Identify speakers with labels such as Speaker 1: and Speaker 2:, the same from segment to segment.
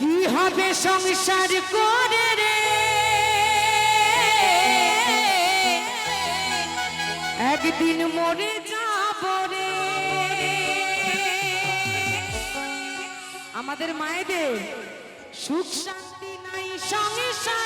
Speaker 1: হবে সংসার করে রে? একদিন মরে যাব রে। আমাদের মায়েদের সুখ শান্তি নাই সংসারে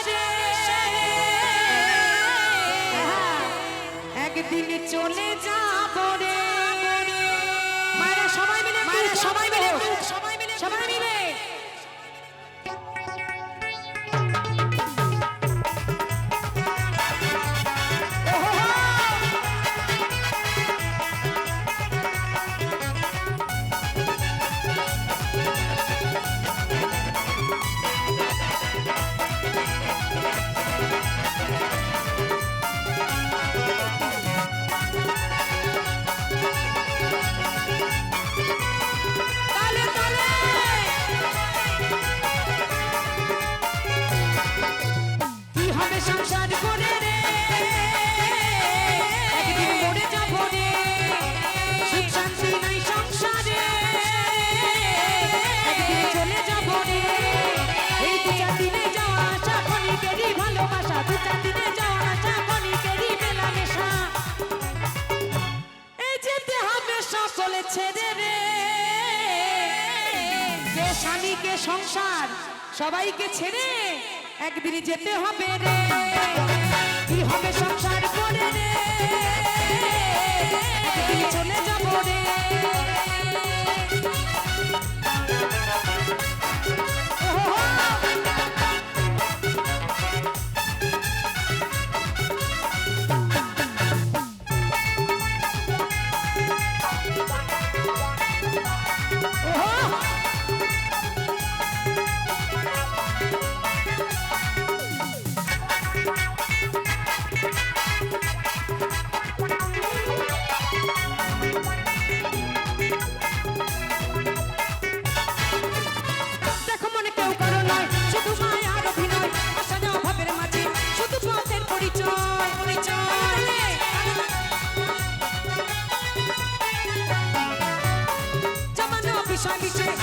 Speaker 1: ছেড়ে রে যে স্বামীকে সংসার সবাইকে ছেড়ে একদিন যেতে হবে রে। কি হবে সংসার করে রে? চলে যাব রে। কেন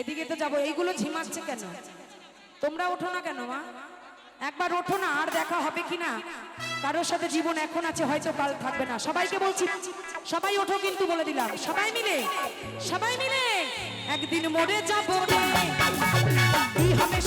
Speaker 1: এদিকে তো যাব, এইগুলো ঝিমাচ্ছে কেন? তোমরা ওঠো না কেন, মা? একবার ওঠো না, আর দেখা হবে কি না? কারোর সাথে জীবন এখন আছে, হয়তো কাল থাকবে না। সবাইকে বলছি, সবাই ওঠো কিন্তু বলে দিলাম। সবাই মিলে সবাই মিলে একদিন মরে যাব রে। হবে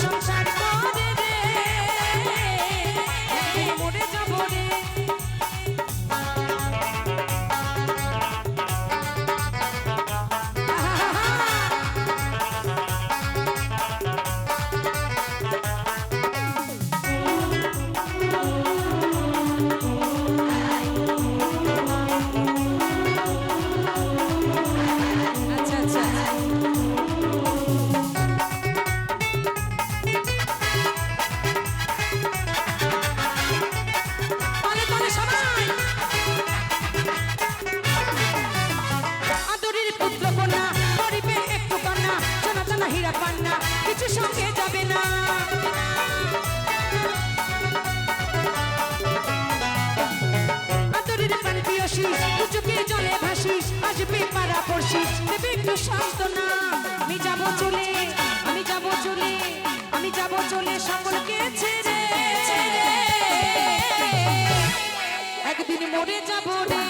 Speaker 1: হীরা পান্না, কিছু সঙ্গে যাবে না। চোখে জলে ভাসিস দেবে একটু আমি যাব চলে, আমি যাব চলে, আমি যাব চলে, সকলকে ছেড়ে। একদিন মরে যাব রে।